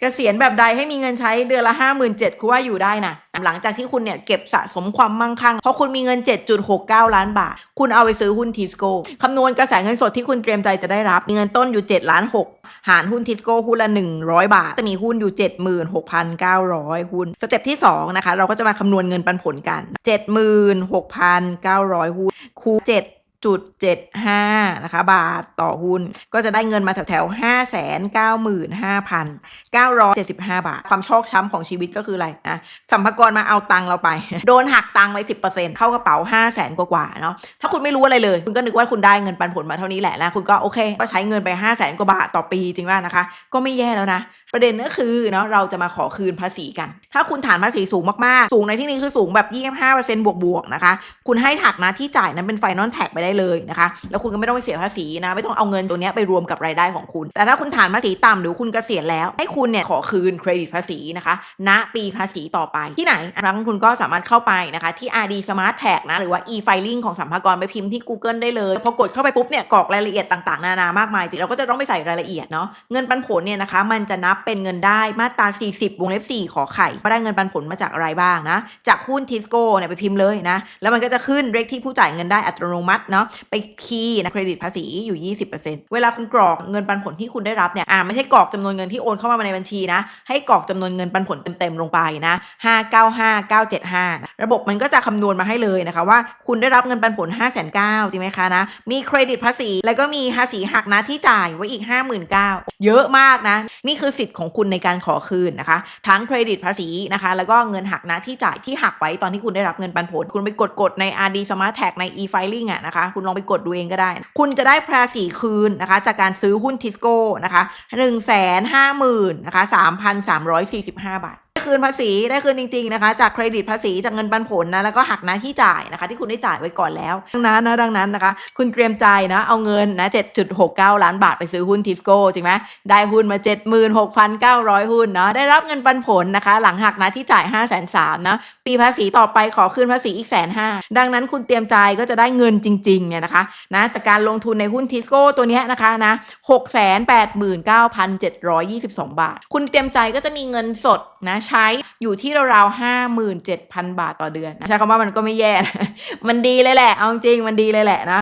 เกษียณแบบใดให้มีเงินใช้เดือนละ 5 7 0 0 0คุณว่าอยู่ได้นะหลังจากที่คุณเนี่ยเก็บสะสมความมั่งคั่งเพราะคุณมีเงิน 7.69 ล้านบาท คุณเอาไปซื้อหุ้นทิสโก้คำนวณกระแสเงินสดที่คุณเตรียมใจจะได้รับ มีเงินต้นอยู่ 7 ล้าน 6 หารหุ้นทิสโก้หุ้นละ 100 บาท จะมีหุ้นอยู่ 76,900 หุ้น สเต็ปที่ 2 นะคะ เราก็จะมาคำนวณเงินปันผลกัน 76,900 หุ้นคูณ7 จุดเจ็ดห้านะคะ บาทต่อหุ้น ก็จะได้เงินมาแถวๆห้าแสนเก้าหมื่นห้าพันเก้าร้อยเจ็ดสิบห้าบาท ความโชคช้ำของชีวิตก็คืออะไรนะสัมภากรมาเอาตังเราไป โดนหักตังไปสิบเปอร์เซ็นต์เข้ากระเป๋าห้าแสนกว่าเนาะถ้าคุณไม่รู้อะไรเลย คุณก็นึกว่าคุณได้เงินปันผลมาเท่านี้แหละนะคุณก็โอเค ก็ใช้เงินไปห้าแสนกว่าบาทต่อปีจริงว่านะคะ ก็ไม่แย่แล้วนะประเด็นก็คือเนาะเราจะมาขอคืนภาษีกัน ถ้าคุณฐานภาษีสูงมากๆ สูงในที่นี้คือสูงแบบ 25%บวกๆนะคะ คุณให้ถักนะที่จ่ายนั้นเป็นไฟนอลแท็กไปได้เลยนะคะ แล้วคุณก็ไม่ต้องไปเสียภาษีนะไม่ต้องเอาเงินตัวนี้ไปรวมกับรายได้ของคุณ แต่ถ้าคุณฐานภาษีต่ำหรือคุณเกษียณแล้ว ให้คุณเนี่ยขอคืนเครดิตภาษีนะคะณปีภาษีต่อไปที่ไหนครั้งคุณก็สามารถเข้าไปนะคะที่ RD Smart Tag นะหรือว่า e-filing ของสัมภากระไปพิมพ์ที่ Google ได้เลยพอกดเข้าไปปุ๊บเนี่ยกรอกรายละเอียดต่างๆนานามากมายจริงเราก็จะต้องไปใส่รายละเอียดเนาะเงินปันผลเนี่ยนะคะมันจะนับเป็นเงินได้มาตรา 40 วงเล็บ 4 ขอไข่ว่าได้เงินปันผลมาจากอะไรบ้างนะ จากหุ้นทิสโก้เนี่ยไปพิมพ์เลยนะ แล้วมันก็จะขึ้นเลขที่ผู้จ่ายเงินได้อัตโนมัติเนาะไปคีย์นะเครดิตภาษีอยู่ 20%เวลาคุณกรอกเงินปันผลที่คุณได้รับเนี่ยอ่าไม่ใช่กรอกจำนวนเงินที่โอนเข้ามาในบัญชีนะให้กรอกจำนวนเงินปันผลเต็มๆลงไปนะ595975นะระบบมันก็จะคำนวณมาให้เลยนะคะว่าคุณได้รับเงินปันผล 5 9 0 0 0จริงไหมคะนะมีเครดิตภาษี แล้วก็มีภาษีหักนะที่จ่ายไว้อีก 59,000เยอะมากนะ นี่คือสิทธิ์ของคุณในการขอคืนนะคะ ทั้งเครดิตภาษีนะคะ แล้วก็เงินหักนะที่จ่ายที่หักไว้ตอนที่คุณได้รับเงินปันผล คุณไปกดกดใน RD Smart Tag ใน e-filing อะนะคะ คุณลองไปกดดูเองก็ได้ คุณจะได้ภาษีคืนนะคะ จากการซื้อหุ้นทิสโก้นะคะ1 5 0 0 0 0นะคะ3,345บาทได้ คืนภาษีได้คืนจริงๆนะคะจากเครดิตภาษีจากเงินปันผลนะแล้วก็หักหน้าที่จ่ายนะคะ ที่คุณได้จ่ายไว้ก่อนแล้ว ดังนั้นนะดังนั้นนะคะ คุณเตรียมใจนะเอาเงินนะ7.69 ล้านบาทไปซื้อหุ้นทิสโก้จริงไหมได้หุ้นมา 76,900 หุ้นเนาะได้รับเงินปันผลนะคะ หลังหักหน้าที่จ่าย 5 3 0 0 0นะปีภาษีต่อไปขอคืนภาษีอีกแสนห้าดังนั้นคุณเตรียมใจก็จะได้เงินจริงๆเนี่ยนะคะนะจากการลงทุนในหุ้นทิสโก้ตัวนี้นะคะนะ689,722 บาท คุณเตรียมใจก็จะมีเงินสดนะใช้อยู่ที่ราวๆ57,000บาทต่อเดือนนะใช้คำว่ามันก็ไม่แย่นะมันดีเลยแหละ เอาจริงมันดีเลยแหละนะ